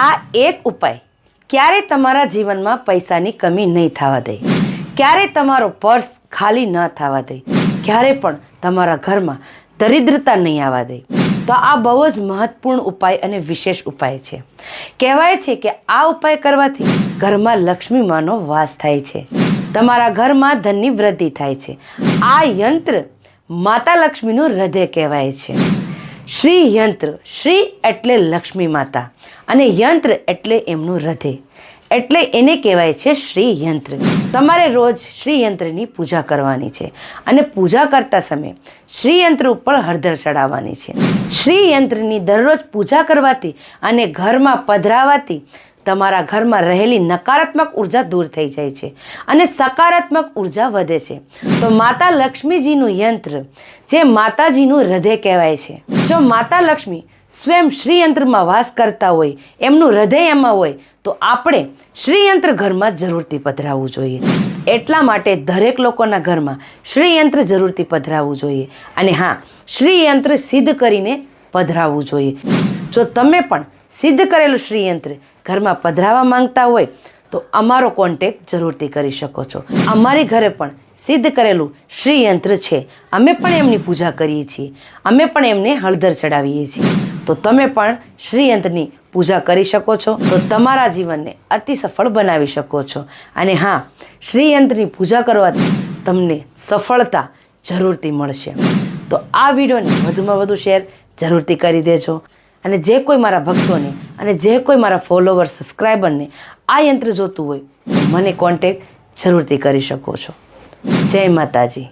આ એક ઉપાય. ક્યારે તમારા જીવનમાં પૈસાની કમી નહીં થવા દે. ક્યારે તમારો પર્સ ખાલી ન થવા દે. ક્યારે પણ તમારા ઘરમાં દરિદ્રતા નહીં આવવા દે. તો આ બહુ જ મહત્વપૂર્ણ ઉપાય અને વિશેષ ઉપાય છે. કહેવાય છે કે આ ઉપાય કરવાથી ઘરમાં લક્ષ્મી માનો વાસ થાય છે. તમારા ઘરમાં ધનની વૃદ્ધિ થાય છે. આ યંત્ર માતા લક્ષ્મીનું હૃદય કહેવાય છે. શ્રી યંત્ર, શ્રી એટલે લક્ષ્મી માતા અને યંત્ર એટલે એમનું હૃદય. એટલે એને કહેવાય છે શ્રી યંત્ર. તમારે રોજ શ્રી યંત્રની પૂજા કરવાની છે અને પૂજા કરતા સમયે શ્રી યંત્ર ઉપર હળદર ચડાવવાની છે. શ્રી યંત્રની દરરોજ પૂજા કરવાથી અને ઘરમાં પધરાવાથી તમારા ઘરમાં રહેલી નકારાત્મક ઊર્જા દૂર થઈ જાય છે અને સકારાત્મક ઊર્જા વધે છે. તો માતા લક્ષ્મીજીનું યંત્ર, જે માતાજીનું હૃદય કહેવાય છે. જો માતા લક્ષ્મી સ્વયં શ્રીયંત્રમાં વાસ કરતા હોય, એમનું હૃદય એમાં હોય, તો આપણે શ્રીયંત્ર ઘરમાં જરૂરથી પધરાવવું જોઈએ. એટલા માટે દરેક લોકોના ઘરમાં શ્રીયંત્ર જરૂરથી પધરાવવું જોઈએ. અને હા, શ્રીયંત્ર સિદ્ધ કરીને પધરાવવું જોઈએ. જો તમે પણ સિદ્ધ કરેલું શ્રીયંત્ર ઘરમાં પધરાવવા માંગતા હોય તો અમારો કોન્ટેક જરૂરથી કરી શકો છો. અમારી ઘરે પણ સિદ્ધ કરેલું શ્રીયંત્ર છે. અમે પણ એમની પૂજા કરીએ છીએ. અમે પણ એમને હળદર ચડાવીએ છીએ. તો તમે પણ શ્રીયંત્રની પૂજા કરી શકો છો. તો તમારા જીવનને અતિ સફળ બનાવી શકો છો. અને હા, શ્રીયંત્રની પૂજા કરવાથી તમને સફળતા જરૂરથી મળશે. તો આ વિડીયોને વધુમાં વધુ શેર જરૂરથી કરી દેજો. અને જે કોઈ મારા ભક્તોને અને જે કોઈ મારા ફોલોવર સબસ્ક્રાઈબરને આ યંત્ર જોતું હોય મને કોન્ટેક જરૂરથી કરી શકો છો. જય માતાજી.